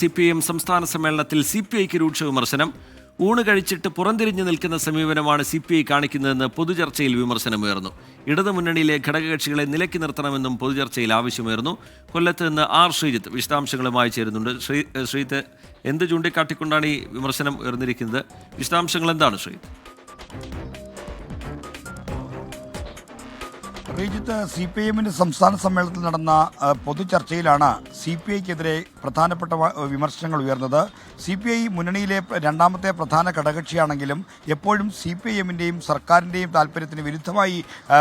C P M സംസ്ഥാന സമ്മേളനത്തിൽ C P ഐക്ക് രൂക്ഷ വിമർശനം. ഊണ് കഴിച്ചിട്ട് പുറംതിരിഞ്ഞു നിൽക്കുന്ന സമീപനമാണ് സി പി ഐ കാണിക്കുന്നതെന്ന് പൊതുചർച്ചയിൽ വിമർശനമുയർന്നു ഇടതുമുന്നണിയിലെ ഘടകകക്ഷികളെ നിലയ്ക്ക് നിർത്തണമെന്നും പൊതുചർച്ചയിൽ ആവശ്യമുയർന്നു. കൊല്ലത്ത് നിന്ന് ആർ. ശ്രീജിത്ത് വിശദാംശങ്ങളുമായി ചേരുന്നുണ്ട്. ശ്രീ ശ്രീജിത്ത് എന്ത് ചൂണ്ടിക്കാട്ടിക്കൊണ്ടാണ് ഈ വിമർശനം ഉയർന്നിരിക്കുന്നത്? വിശദാംശങ്ങൾ എന്താണ് ശ്രീജിത്ത്? ശ്രീജിത്ത് സി പി എമ്മിന്റെ സംസ്ഥാന സമ്മേളനത്തിൽ നടന്ന പൊതുചർച്ചയിലാണ് സി പി ഐക്കെതിരെ പ്രധാനപ്പെട്ട വിമർശനങ്ങൾ ഉയർന്നത്. സി പി ഐ മുന്നണിയിലെ രണ്ടാമത്തെ പ്രധാന ഘടകക്ഷിയാണെങ്കിലും എപ്പോഴും സി പി ഐ എമ്മിന്റെയും സർക്കാരിന്റെയും താല്പര്യത്തിന് വിരുദ്ധമായി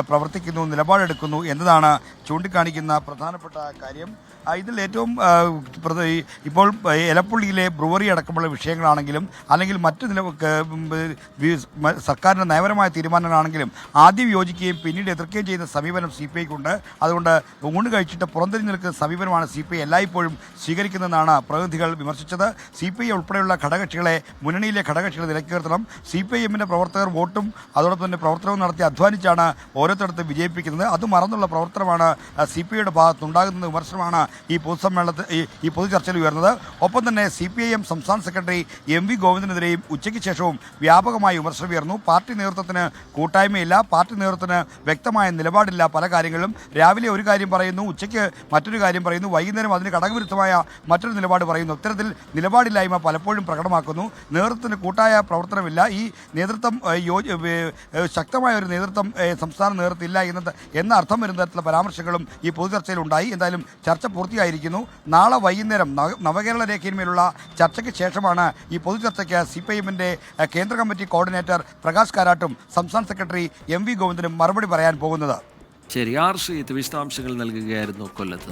പ്രവർത്തിക്കുന്നു നിലപാടെടുക്കുന്നു എന്നതാണ് ചൂണ്ടിക്കാണിക്കുന്ന പ്രധാനപ്പെട്ട കാര്യം. ഇതിൽ ഏറ്റവും ഇപ്പോൾ എലപ്പുള്ളിയിലെ ബ്രുവറി അടക്കമുള്ള വിഷയങ്ങളാണെങ്കിലും അല്ലെങ്കിൽ മറ്റ് നില സർക്കാരിന്റെ നയപരമായ തീരുമാനങ്ങളാണെങ്കിലും ആദ്യം യോജിക്കുകയും പിന്നീട് എതിർക്കുകയും ചെയ്യുന്ന സമീപനം സി പി ഐക്കുണ്ട്. അതുകൊണ്ട് ഊണ് കഴിച്ചിട്ട് പുറംതിരിഞ്ഞു നിൽക്കുന്ന സമീപനമാണ് സി പി ഐ എല്ലായ്പ്പോഴും സ്വീകരിക്കുന്നതെന്നാണ് പ്രതിനിധികൾ വിമർശിച്ചത്. സി പി ഐ ഉൾപ്പെടെയുള്ള ഘടകകക്ഷികളെ മുന്നണിയിലെ ഘടകകക്ഷികളെ നിലയ്ക്ക് സി പി ഐ എമ്മിന്റെ പ്രവർത്തകർ വോട്ടും അതോടൊപ്പം തന്നെ പ്രവർത്തനവും നടത്തി അധ്വാനിച്ചാണ് ഓരോരുത്തരത്തും വിജയിപ്പിക്കുന്നത്. അത് മറന്നുള്ള പ്രവർത്തനമാണ് സി പി ഐയുടെ ഭാഗത്തുണ്ടാകുന്ന വിമർശനമാണ് ഈ പൊതുസമ്മേളനത്തിൽ ഈ പൊതുചർച്ചയിൽ ഉയർന്നത്. ഒപ്പം തന്നെ സി പി ഐ എം സംസ്ഥാന സെക്രട്ടറി എം വി ഗോവിന്ദനെതിരെയും ഉച്ചയ്ക്ക് ശേഷവും വ്യാപകമായി വിമർശനം ഉയർന്നു. പാർട്ടി നേതൃത്വത്തിന് കൂട്ടായ്മയില്ല. പാർട്ടി നേതൃത്വത്തിന് വ്യക്തമായ നിലപാടില്ല. പല കാര്യങ്ങളിലും രാവിലെ ഒരു കാര്യം പറയുന്നു ഉച്ചയ്ക്ക് മറ്റൊരു കാര്യം പറയുന്നു വൈകുന്നേരം അതിന് ഘടകവിരുദ്ധമായ മറ്റൊരു നിലപാട് പറയുന്നു. ഇത്തരത്തിൽ നിലപാടില്ലായ്മ പലപ്പോഴും പ്രകടമാക്കുന്നു. നേതൃത്വത്തിന് കൂട്ടായ പ്രവർത്തനമില്ല. ഈ നേതൃത്വം ശക്തമായ ഒരു നേതൃത്വം സംസ്ഥാന നേതൃത്വമില്ല എന്നത് എന്ന അർത്ഥം വരുന്ന തരത്തിലുള്ള പരാമർശങ്ങളും ഈ പൊതുചർച്ചയിൽ ഉണ്ടായി എന്തായാലും ചർച്ച പൂർത്തിയായിരിക്കുന്നു. നാളെ വൈകുന്നേരം നവകേരള രേഖയിന്മേലുള്ള ചർച്ചയ്ക്ക് ശേഷമാണ് ഈ പൊതുചർച്ചയ്ക്ക് സി പി എമ്മിന്റെ കേന്ദ്ര കമ്മിറ്റി കോർഡിനേറ്റർ പ്രകാശ് കാരാട്ടും സംസ്ഥാന സെക്രട്ടറി എം വി ഗോവിന്ദനും മറുപടി പറയാൻ പോകുന്നത്. ശരി. ആർ ശ്രീജിത്ത് വിശദാംശങ്ങൾ നൽകുകയായിരുന്നു കൊല്ലത്ത്.